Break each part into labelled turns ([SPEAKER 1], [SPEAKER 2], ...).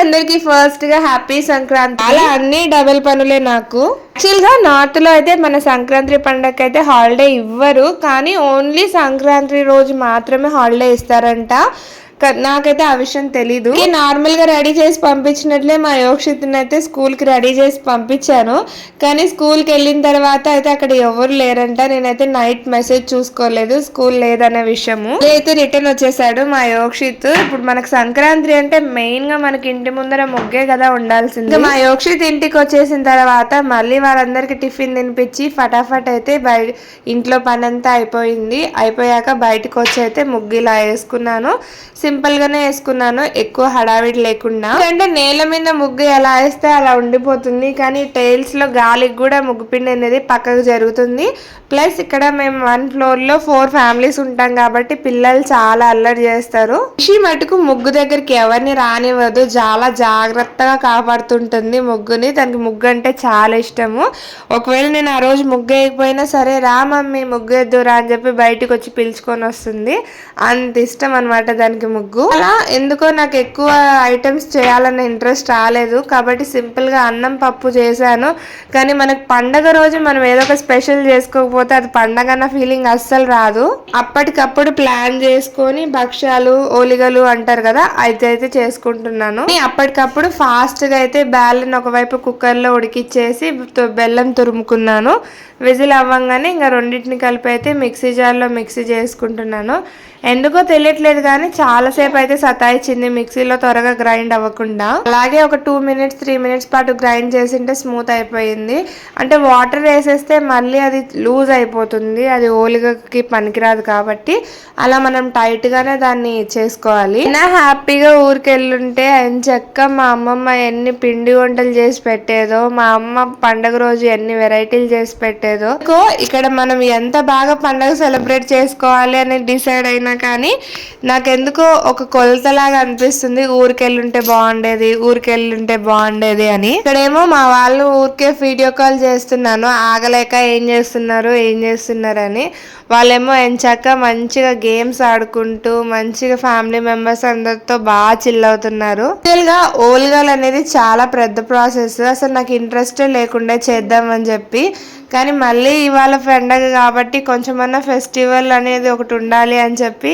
[SPEAKER 1] అందరికి ఫస్ట్గా హ్యాపీ సంక్రాంతి. అలా అన్ని డబుల్ పనులే నాకు. యాక్చువల్గా నార్త్లో అయితే మన సంక్రాంతి పండగ అయితే హాలిడే ఇవ్వరు కానీ ఓన్లీ సంక్రాంతి రోజు మాత్రమే హాలిడే ఇస్తారంట. నాకైతే ఆ విషయం తెలీదు. నార్మల్గా రెడీ చేసి పంపించినట్లే మా యోక్షిత్ని అయితే స్కూల్కి రెడీ చేసి పంపించాను. కానీ స్కూల్కి వెళ్ళిన తర్వాత అయితే అక్కడ ఎవరు లేరంట. నేనైతే నైట్ మెసేజ్ చూసుకోలేదు. స్కూల్ లేదనే విషయము. అయితే రిటర్న్ వచ్చేసాడు మా యోక్షిత్. ఇప్పుడు మనకు సంక్రాంతి అంటే మెయిన్గా మనకి ఇంటి ముందర ముగ్గే కదా ఉండాల్సింది. మా యోక్షిత్ ఇంటికి వచ్చేసిన తర్వాత మళ్ళీ వాళ్ళందరికి టిఫిన్ తినిపించి ఫటాఫట్ అయితే బయట ఇంట్లో పని అంతా అయిపోయింది. అయిపోయాక బయటకు వచ్చి అయితే ముగ్గు ఇలా వేసుకున్నాను. సింపుల్ గానే వేసుకున్నాను. ఎక్కువ హడావిడి లేకుండా. అంటే నేల మీద ముగ్గు ఎలా వేస్తే అలా ఉండిపోతుంది. కానీ టైల్స్లో గాలికి కూడా ముగ్గు పిండి అనేది పక్కకు జరుగుతుంది. ప్లస్ ఇక్కడ మేము వన్ ఫ్లోర్లో ఫోర్ ఫ్యామిలీస్ ఉంటాం కాబట్టి పిల్లలు చాలా అల్లరి చేస్తారు. రిషి మటుకు ముగ్గు దగ్గరికి ఎవరిని రానివ్వదు. చాలా జాగ్రత్తగా కాపాడుతుంటుంది ముగ్గుని. తనకి ముగ్గు అంటే చాలా ఇష్టము. ఒకవేళ నేను ఆ రోజు ముగ్గు వేయకపోయినా సరే రా మమ్మీ ముగ్గు వేద్దురా అని చెప్పి బయటకు వచ్చి పిలుచుకొని వస్తుంది. అంత ఇష్టం అనమాట దానికి ముగ్గు. ముగ్గు అలా ఎందుకో నాకు ఎక్కువ ఐటమ్స్ చేయాలన్న ఇంట్రెస్ట్ రాలేదు. కాబట్టి సింపుల్గా అన్నం పప్పు చేశాను. కానీ మనకు పండగ రోజు మనం ఏదో ఒక స్పెషల్ చేసుకోకపోతే అది పండగ అన్న ఫీలింగ్ అస్సలు రాదు. అప్పటికప్పుడు ప్లాన్ చేసుకొని భక్ష్యాలు ఓలిగలు అంటారు కదా అయితే అయితే చేసుకుంటున్నాను. అప్పటికప్పుడు ఫాస్ట్గా అయితే బ్యాలెన్ ఒకవైపు కుక్కర్లో ఉడికిచ్చేసి తు- బెల్లం తురుముకున్నాను. విజిల్ అవ్వంగానే ఇంకా రెండింటిని కలిపి అయితే మిక్సీ జార్లో మిక్సీ చేసుకుంటున్నాను. ఎందుకో తెలియట్లేదు కానీ చాలా చాలాసేపు అయితే సతాయిచ్చింది. మిక్సీలో త్వరగా గ్రైండ్ అవ్వకుండా. అలాగే ఒక టూ మినిట్స్ త్రీ మినిట్స్ పాటు గ్రైండ్ చేసింటే స్మూత్ అయిపోయింది. అంటే వాటర్ వేసేస్తే మళ్ళీ అది లూజ్ అయిపోతుంది. అది ఓలిగకి పనికిరాదు కాబట్టి అలా మనం టైట్గానే దాన్ని చేసుకోవాలి. నా హ్యాపీగా ఊరికెళ్ళుంటే వెళ్ళుంటే చెక్క? మా అమ్మమ్మ ఎన్ని పిండి వంటలు చేసి పెట్టేదో మా అమ్మ పండగ రోజు ఎన్ని వెరైటీలు చేసి పెట్టేదో. ఇక్కడ మనం ఎంత బాగా పండగ సెలబ్రేట్ చేసుకోవాలి అని డిసైడ్ అయినా కానీ నాకెందుకో ఒక కొలతలాగా అనిపిస్తుంది. ఊరికెళ్ళుంటే బాగుండేది ఊరికెళ్ళుంటే బాగుండేది అని. ఇక్కడేమో మా వాళ్ళు ఊరికే వీడియో కాల్ చేస్తున్నాను. ఆగలేక ఏం చేస్తున్నారు ఏం చేస్తున్నారు అని. వాళ్ళేమో ఎంచాక మంచిగా గేమ్స్ ఆడుకుంటూ మంచిగా ఫ్యామిలీ మెంబర్స్ అందరితో బాగా చిల్ అవుతున్నారు. గా ఓల్గల్ అనేది చాలా పెద్ద ప్రాసెస్. అసలు నాకు ఇంట్రెస్ట్ లేకుండా చేద్దామని చెప్పి. కానీ మళ్ళీ ఇవాళ పండగ కాబట్టి కొంచెమన్నా ఫెస్టివల్ అనేది ఒకటి ఉండాలి అని చెప్పి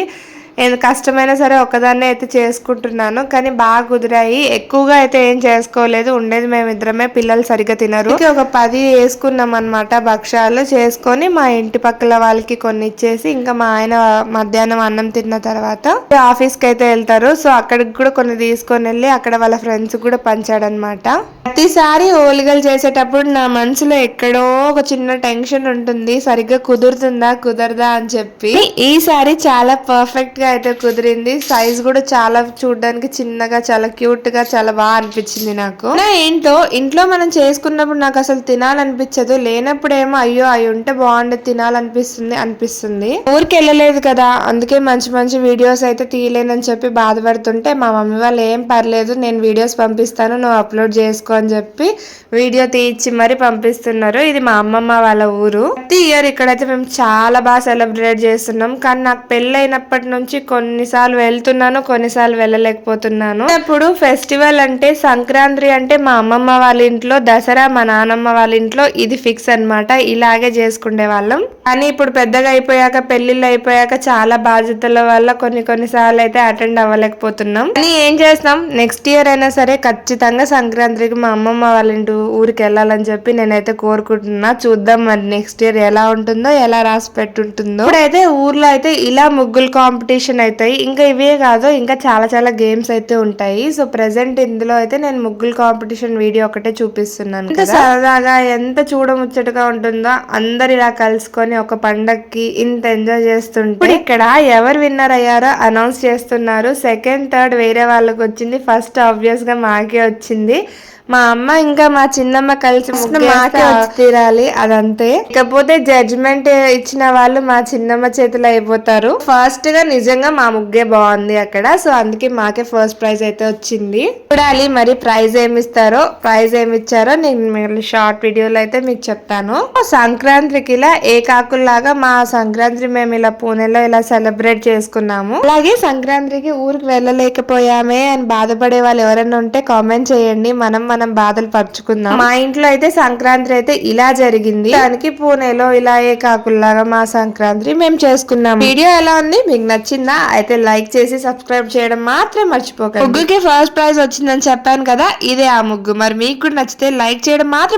[SPEAKER 1] నేను కష్టమైనా సరే ఒక్కదాన్నే అయితే చేసుకుంటున్నాను. కానీ బాగా కుదిరాయి. ఎక్కువగా అయితే ఏం చేసుకోలేదు. ఉండేది మేమిద్దరమే. పిల్లలు సరిగ్గా తినరు. ఒక పది వేసుకున్నాం అనమాట భక్ష్యాలు. చేసుకొని మా ఇంటి పక్కల వాళ్ళకి కొన్ని ఇచ్చేసి ఇంకా మా ఆయన మధ్యాహ్నం అన్నం తిన్న తర్వాత ఆఫీస్కి అయితే వెళ్తారు. సో అక్కడికి కూడా కొన్ని తీసుకొని వెళ్ళి అక్కడ వాళ్ళ ఫ్రెండ్స్ కూడా పంచాడనమాట ప్రతిసారి ఓలిగలు చేసేటప్పుడు నా మనసులో ఎక్కడో ఒక చిన్న టెన్షన్ ఉంటుంది. సరిగ్గా కుదురుతుందా కుదరదా అని చెప్పి. ఈసారి చాలా పర్ఫెక్ట్గా అయితే కుదిరింది. సైజ్ కూడా చాలా చూడడానికి చిన్నగా చాలా క్యూట్గా చాలా బాగా అనిపించింది నాకు. ఏంటో ఇంట్లో మనం చేసుకున్నప్పుడు నాకు అసలు తినాలనిపించదు. లేనప్పుడేమో అయ్యో అవి ఉంటే బాగుండేది తినాలనిపిస్తుంది అనిపిస్తుంది. ఊరికి వెళ్ళలేదు కదా అందుకే మంచి మంచి వీడియోస్ అయితే తీయలేనని చెప్పి బాధపడుతుంటే మా మమ్మీ వాళ్ళు ఏం పర్లేదు నేను వీడియోస్ పంపిస్తాను నువ్వు అప్లోడ్ చేసుకో అని చెప్పి వీడియో తీయించి మరి పంపిస్తున్నారు. ఇది మా అమ్మమ్మ వాళ్ళ ఊరు. ప్రతి ఇయర్ ఇక్కడైతే మేము చాలా బాగా సెలబ్రేట్ చేస్తున్నాం. కానీ నాకు పెళ్ళైనప్పటి నుంచి కొన్నిసార్లు వెళ్తున్నాను కొన్నిసార్లు వెళ్ళలేకపోతున్నాను. ఇప్పుడు ఫెస్టివల్ అంటే సంక్రాంతి అంటే మా అమ్మమ్మ వాళ్ళ ఇంట్లో దసరా మా నానమ్మ వాళ్ళ ఇంట్లో ఇది ఫిక్స్ అన్నమాట. ఇలాగే చేసుకునే వాళ్ళం. కానీ ఇప్పుడు పెద్దగా అయిపోయాక పెళ్ళిళ్ళు అయిపోయాక చాలా బాధ్యతల వల్ల కొన్ని కొన్నిసార్లు అయితే అటెండ్ అవ్వలేకపోతున్నాం. కానీ ఏం చేస్తాం? నెక్స్ట్ ఇయర్ అయినా సరే ఖచ్చితంగా సంక్రాంతికి మా అమ్మమ్మ వాళ్ళ ఇంటి ఊరికి వెళ్ళాలని చెప్పి నేనైతే కోరుకుంటున్నా. చూద్దాం మరి నెక్స్ట్ ఇయర్ ఎలా ఉంటుందో ఎలా రాసి పెట్టుంటుందో. ఇప్పుడైతే ఊర్లో అయితే ఇలా ముగ్గులు కాంపిటీషన్ అవుతాయి ఇంకా ఇవే కాదు ఇంకా చాలా చాలా గేమ్స్ అయితే ఉంటాయి. సో ప్రెసెంట్ ఇందులో అయితే నేను ముగ్గులు కాంపిటీషన్ వీడియో ఒకటే చూపిస్తున్నాను ఎంత సరదాగా ఎంత చూడముచ్చటగా ఉంటుందో అందరు ఇలా కలుసుకొని ఒక పండక్కి ఇంత ఎంజాయ్ చేస్తుంటే ఇక్కడ ఎవరు విన్నర్ అయ్యారో అనౌన్స్ చేస్తున్నారు. సెకండ్ థర్డ్ వేరే వాళ్ళకి వచ్చింది. ఫస్ట్ ఆబ్వియస్గా మాకే వచ్చింది. మా అమ్మ ఇంకా మా చిన్నమ్మ కలిసి మాకే వచ్చి తీరాలి అదంతే. ఇకపోతే జడ్జిమెంట్ ఇచ్చిన వాళ్ళు మా చిన్నమ్మ చేతిలో అయిపోతారు. ఫస్ట్గా నిజం నిజంగా మా ముగ్గే బాగుంది అక్కడ. సో అందుకే మాకే ఫస్ట్ ప్రైజ్ అయితే వచ్చింది. చూడాలి మరి ప్రైజ్ ఏమి ఇస్తారో ప్రైజ్ ఏమి ఇచ్చారో నేను షార్ట్ వీడియోలో అయితే మీకు చెప్తాను. సంక్రాంతికి ఇలా ఏ కాకుల్లాగా మా సంక్రాంతి మేము ఇలా పూణేలో ఇలా సెలబ్రేట్ చేసుకున్నాము. అలాగే సంక్రాంతికి ఊరికి వెళ్ళలేకపోయామే అని బాధపడే వాళ్ళు ఎవరైనా ఉంటే కామెంట్ చేయండి. మనం మనం బాధలు పరుచుకుందాం మా ఇంట్లో అయితే సంక్రాంతి అయితే ఇలా జరిగింది. దానికి పూణేలో ఇలా ఏ కాకుల్లాగా మా సంక్రాంతి మేము చేసుకున్నాం వీడియో ఎలా ఉంది? మీకు నచ్చింది నచ్చిందా అయితే లైక్ చేసి సబ్స్క్రైబ్ చేయడం మాత్రం మర్చిపోకండి. ముగ్గుకి ఫస్ట్ ప్రైజ్ వచ్చిందని చెప్పాను కదా ఇదే ఆ ముగ్గు. మరి మీకు కూడా నచ్చితే లైక్ చేయడం మాత్రం